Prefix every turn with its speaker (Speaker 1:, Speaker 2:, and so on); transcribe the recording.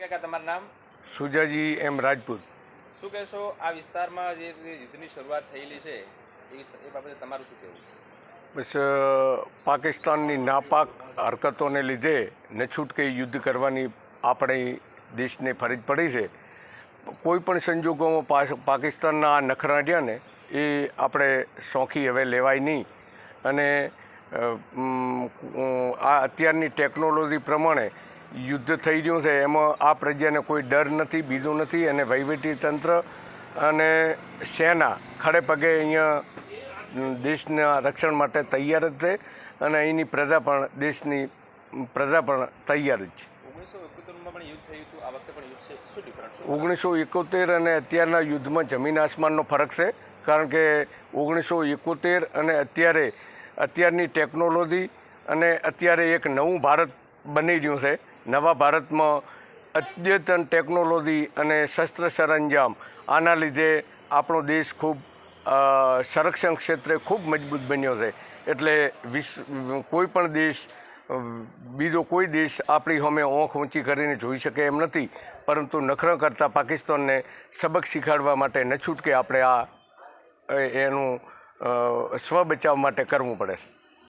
Speaker 1: કાકા તમારું નામ?
Speaker 2: સુજાજી એમ રાજપૂત.
Speaker 1: શું કહેશો આ વિસ્તારમાં જે યુદ્ધની શરૂઆત થયેલી છે એ બાબતે તમારું શું કહેવું
Speaker 2: બસ પાકિસ્તાનની નાપાક હરકતોને લીધે ન છૂટકે યુદ્ધ કરવાની આપણી દેશને ફરજ પડી છે. કોઈ પણ સંજોગોમાં પાકિસ્તાનના આ નખરાડિયાને એ આપણે શોખી હવે લેવાય નહીં. અને આ અત્યારની ટેકનોલોજી પ્રમાણે યુદ્ધ થઈ રહ્યું છે એમાં આ પ્રજાને કોઈ ડર નથી બીજો નથી. અને વહીવટી તંત્ર અને સેના ખડે પગે અહીંયા દેશના રક્ષણ માટે તૈયાર જ છે. અને અહીંની પ્રજા પણ દેશની પ્રજા પણ તૈયાર જ છે?
Speaker 1: ઓગણીસો
Speaker 2: એકોતેર અને અત્યારના યુદ્ધમાં જમીન આસમાનનો ફરક છે કારણ કે ઓગણીસો એકોતેર અને અત્યારે અત્યારની ટેકનોલોજી અને અત્યારે એક નવું ભારત બની રહ્યું છે. નવા ભારતમાં અદ્યતન ટેકનોલોજી અને શસ્ત્ર સરંજામ, આના લીધે આપણો દેશ ખૂબ સંરક્ષણ ક્ષેત્રે ખૂબ મજબૂત બન્યો છે. એટલે વિશ્વ કોઈ પણ દેશ બીજો કોઈ દેશ આપણી હોમે ઓંખ ઊંચી કરીને જોઈ શકે એમ નથી. પરંતુ નખરા કરતાં પાકિસ્તાનને સબક શીખવાડવા માટે ન છૂટકે આપણે આ એનું સ્વ બચાવ માટે કરવું પડે છે.